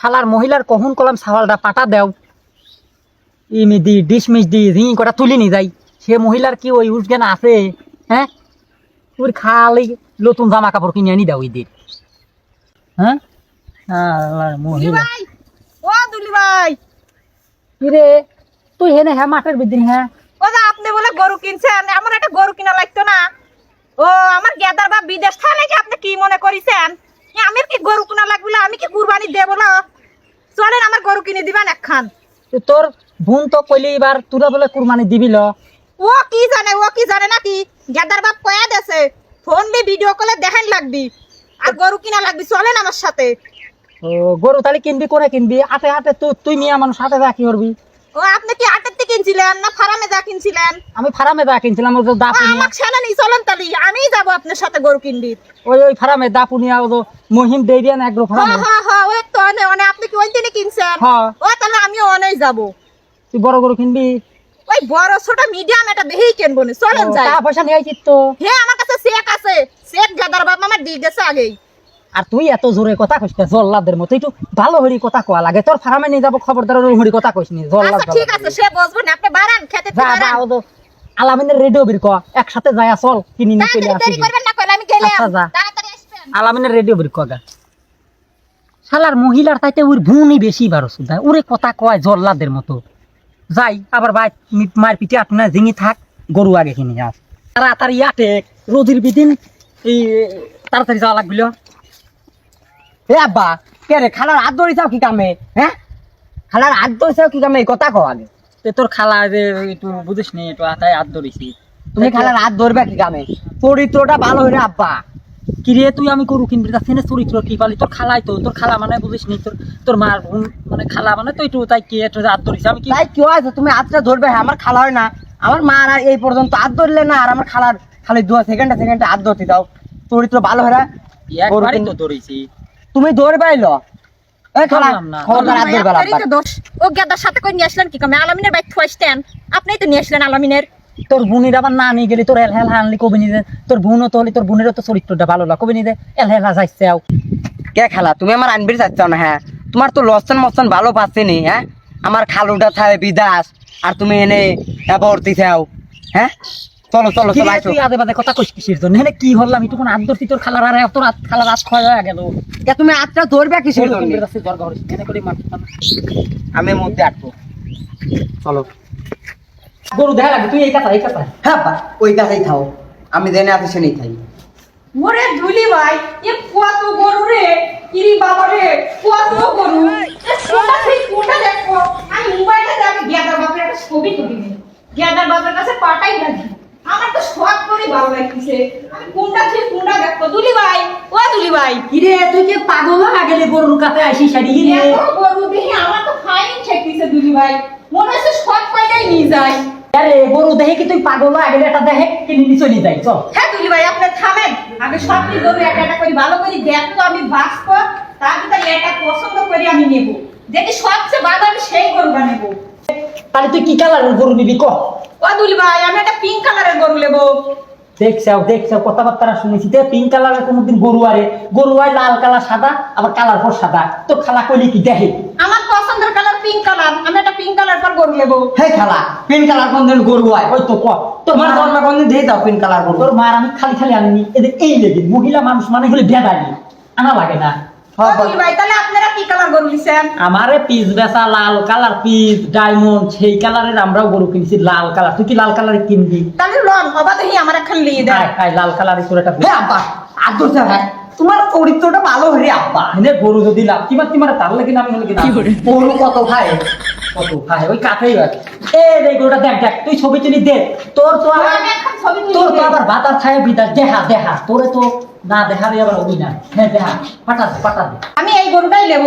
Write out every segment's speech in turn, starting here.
শালার মহিলার কখন কলাম সাওয়ালটা পাটা দেও। ইমি দি ডিসমিস দি রিং কটা তুলি নি যাই। সে মহিলার কি ওই উঠজ্ঞান আছে হ্যাঁ? ওর খালি নতুন জামা কাপড় কিনে আনি দাও ঈদের হ্যাঁ? শালার মহিলা। ও দুলি ভাই কিরে? তুই হেনে হ্যাঁ মাঠের বিদিন হ্যাঁ? ও যে আপনি বলে গরু কিনছেন আমার একটা গরু কিনা লাগতো না। ও আমার গেদার বা বিদেশ থাকে আপনি কি মনে করিছেন? এ, আমার কি গরু কিনা লাগবে আমি কি কুরবানি দেবো না? চলেন আমার গরু কিনে দিবেন একখান। তোর বোন তো কইলি এবার তোরা বলে কুরবানি দিবি ল। ও কি জানে ও কি জানে নাকি? গেদার বাপ কয়া দেছে ফোন দিয়ে ভিডিও কলে দেখেন লাগবি। আর গরু কিনা লাগবি চলেন আমার সাথে। ও গরু তাহলে কিনবি করে কিনবি? হাতে হাতে তুই তুই মিয়া মানুষ হাতে কি করবি? ও আপনি কি আটের থেকে কিনছিলেন না ফার্মে যা কিনছিলেন? আমি ফার্মে কিনছিলাম ওই দাপুনিয়া চলেন আমিই যাব আপনার সাথে গরু কিনবি ওই ওই ফার্মে দাপুনিয়া ও মহিম ডেরিয়ান এগ্রো ফার্মে। হ্যাঁ হ্যাঁ হ্যাঁ ওই তো অনে অনে আপনি কি ওই দিনে কিনছেন? হ্যাঁ ও তাহলে আমিও অনেই যাব। তুই বড় গরু কিনবি? ওই বড় ছোট মিডিয়াম এটা কিনবো না চলেন ও, যাই। টাকা পয়সা নিয়ে আইছিস তো। হে আমার কাছে চেক আছে। চেক গাদার বাপ আমার দিয়ে গেছে আগেই। আর তুই এত জোরে কথা কইস না জল্লাদের মতো। একটু ভালো হরি কথা কোয়া লাগে। তোর ফার্মে নিয়ে যাব খবরদার ওরকম হরি কথা কইস নি? জল্লাদ আচ্ছা ঠিক আছে সে বসবো না? আপনি বাড়ান খেতে যা বাড়ান। তো আলামিনের রেডিও বির ক। একসাথে যায় চল কিনি নিয়ে চলে আসি দেরি করবেন না কইলে আমি গেলাম আচ্ছা। তাড়াতাড়ি আসবেন। আলামিনের রেডিও বির কগা শালার মহিলার তাইতে ওর ভুনি বেশি বারো সুদা ওরে কথা কয় জল্লাদের মতো। যাই আবার বাই মার পিঠে আটনা ঝিঙি থাক গরু আগে কিনে আস তাড়াতাড়ি আটে রোদির বিদিন এই তাড়াতাড়ি যাওয়া লাগবিল। আব্বা কে রে খালার হাত কি কামে? হ্যাঁ খালার হাত কি কামে? এই কথা কও আগে তে তোর খালা যে একটু বুঝিস নি একটু আতায় হাত ধরিছি তুমি খালার হাত ধরবে কি কামে? চরিত্রটা ভালো হইরে আব্বা? কিরে তুই আমি কিনবি তা সেনে চরিত্র কি পালি? তোর খালাই তো তোর খালা মানে বুঝিস নি তোর তোর মার বোন মানে খালা মানে তো একটু তাই কি একটু হাত ধরিস আমি কি তাই কি হয়েছে তুমি হাতটা ধরবে হ্যাঁ আমার খালা হয় না। আমার মা আর এই পর্যন্ত হাত ধরলে না আর আমার খালার খালি দু সেকেন্ডে সেকেন্ডে হাত ধরতে দাও চরিত্র ভালো হইরা একবারই তো ধরিছি তুমি ধরে পাইলো তোর বোনের আবার না নিয়ে গেলি তোর এলহেল আনলি কবি নিদে তোর বোনও তো হলি তোর বোনেরও তো চরিত্রটা ভালো লাগে কবি নিদে এলহেলা যাইছে আও। কে খালা তুমি আমার আনবির চাচ্ছ না হ্যাঁ? তোমার তো লসন মসন ভালো পাচ্ছিনি হ্যাঁ? আমার খালুটা থাকে বিদাস আর তুমি এনে ভর্তি থাও হ্যাঁ? চলো চলো চলো আসো তুই আদে বাদে কথা কইস কিসের জন্য? হেনে কি হলাম? একটু কোন আদর তোর খালার আর খালার হাত ক্ষয় গেল। তুমি আজটা ধরবে কিসের জন্য? হেনে করে মার আমি মধ্যে আটবো। চলো। গরু দেখা লাগে তুই এই কথা এই কথা হ্যাঁ ওই কাছেই খাও আমি জেনে আছি সে নেই খাই ওরে ধুলি ভাই এ কত গরু রে। ইরি বাবা রে কত গরু। এ সোনা সেই কোনটা দেখো? আমি মোবাইলে যাবে গেদার বাপের একটা ছবি তুলি। নি গেদার বাপের কাছে পাঠাই শখ করে আমি কোনটা থেকে কোনটা দেখো দুলি ভাই ও দুলি ভাই কিরে তুই কি পাগল? গেলি গরুর কাছে আসি সারি রে গরু দেখি আমার তো ফাইন ঠেকতেছে দুলি ভাই মনে হচ্ছে শখ পাইটাই নিয়ে যায়। আরে গরু দেখে কি তুই পাগল? গেলি এটা দেখে কিনে নিয়ে চলে যাই চল। হ্যাঁ দুলি ভাই আপনি থামেন। আগে সবটি গরু একটা একটা করে ভালো করে দেখো আমি বাঁচবো তার ভিতরে এটা পছন্দ করে আমি নেব। যেটি সবচেয়ে ভালো আমি সেই গরুটা নেব তাহলে তুই কি কালারের গরু নিবি ক? ও দুলি ভাই আমি একটা পিঙ্ক কালারের গরু নেব। দেখছাও দেখছাও কথাবার্তা শুনেছি। তে পিঙ্ক কালারের কোনোদিন গরু আরে গরু আয় লাল কালার সাদা আবার কালার পর সাদা। তো খালা কইলি কি দেখে? আমার পছন্দের কালার পিঙ্ক কালার আমি একটা পিঙ্ক কালার পর গরু নেব। হে খালা পিঙ্ক কালার কোন দিন গরু আয় ওই তো ক তোমার জন্ম কোন দিন দিয়ে দাও পিঙ্ক কালার গরু। তোর মার আমি খালি খালি আনিনি। এদের এই লেগে মহিলা মানুষ মানে হলে বেদানি। আনা লাগে না। আমারে পিস বেচা লাল কালার পিস ডায়মন্ড সেই কালারের আমরাও গরু কিনছি লাল কালার। তুই কি লাল কালারে কিনবি? তাহলে লন আমার লিয়ে লাল কালারের হে আব্বা ভাই তোমার চরিত্রটা ভালো হরে আব্বা। এনে গরু যদি লাভ কিমা তোমার তার লাগে না আমি হলে কি গরু কত ভাই? কত ভাই ওই কাঠেই আছে এ রে গরুটা দেখ দেখ তুই ছবি তুলি দে তোর তো আমি এখন ছবি তুলি তোর তো আবার বাতার ছায় বিদাস দেখা দেখা তোরে তো না দেখা আবার হবি না হ্যাঁ দেখা আমি এই গরুটাই নেব।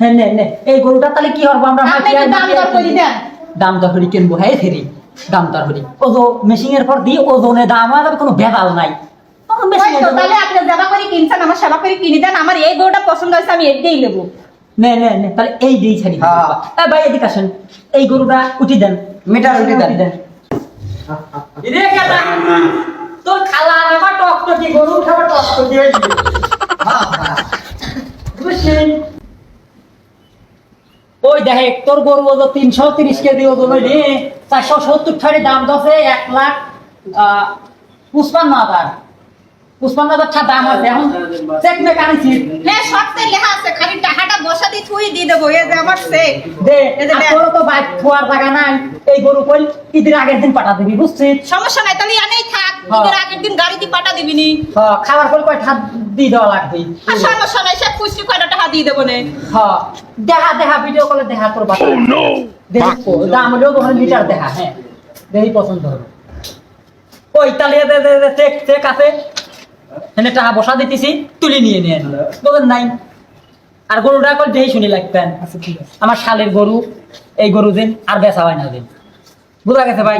হ্যাঁ নে নে এই গরুটা তাহলে কি আমরা? দাম দর করে দেন। দাম দর হরি কিনবো হ্যাঁ ফেরি দাম দর ওজো মেশিনের পর দিয়ে ওজনে দাম আর কোনো ভেদাল নাই। তাহলে আপনি করে কিনছেন আমার সেবা করে কিনে দেন আমার এই গরুটা পছন্দ হয়েছে আমি এটাই নেব। নে নে নে তাহলে এই ছাড়ি। হ্যাঁ। ভাই এদিকে আসেন। এই গরুটা উঠি দেন। মিটার উঠি দেন। কেটা। তোর খালা আমার টক টকি গরু খাবার টক টকি হয়েছে। বুঝলি ওই দেখে তোর গরু ওজন তিনশো তিরিশ কেজি ওজন হইলে চারশো সত্তর ঠাড়ি দাম দশে এক লাখ আহ, পুষ্পান্ন হাজার। এখন চেক মেক আনিছি হ্যাঁ সবতে লেখা আছে খালি টাকাটা বসা দিয়ে থুই দিয়ে দেবো এই যে আমার চেক। দে এই যে আর দেখ। তোরও তো বাইক থোয়ার জায়গা নাই এই গরু কই ঈদের আগের দিন পাঠা দিবি বুঝছিস? সমস্যা নাই তাহলে এনেই থাক হ্যাঁ। ঈদের আগের দিন গাড়ি দিয়ে পাঠা দিবি নি। হ্যাঁ, খাবার করে কয় ঠাত দিয়ে দেওয়া লাগবে। আর সমস্যা নাই সে খুশি কয়টা টাকা দিয়ে দেবো নে। হ্যাঁ দেখা দেখা ভিডিও কলে দেখা তোর বাবা দেখি দাম হলেও তোমার মিটার দেখা হ্যাঁ। দেখি পছন্দ হবে ওই তাহলে দে দে দে চেক চেক আছে? এনে টাকা বসা দিতেছি তুলি নিয়ে নিয়ে বলেন নাই। আর গরুটা কল দেহি শুনি লাগতেন আমার শালের গরু এই গরু দিন আর বেচা হয় না দিন। বুঝা গেছে ভাই?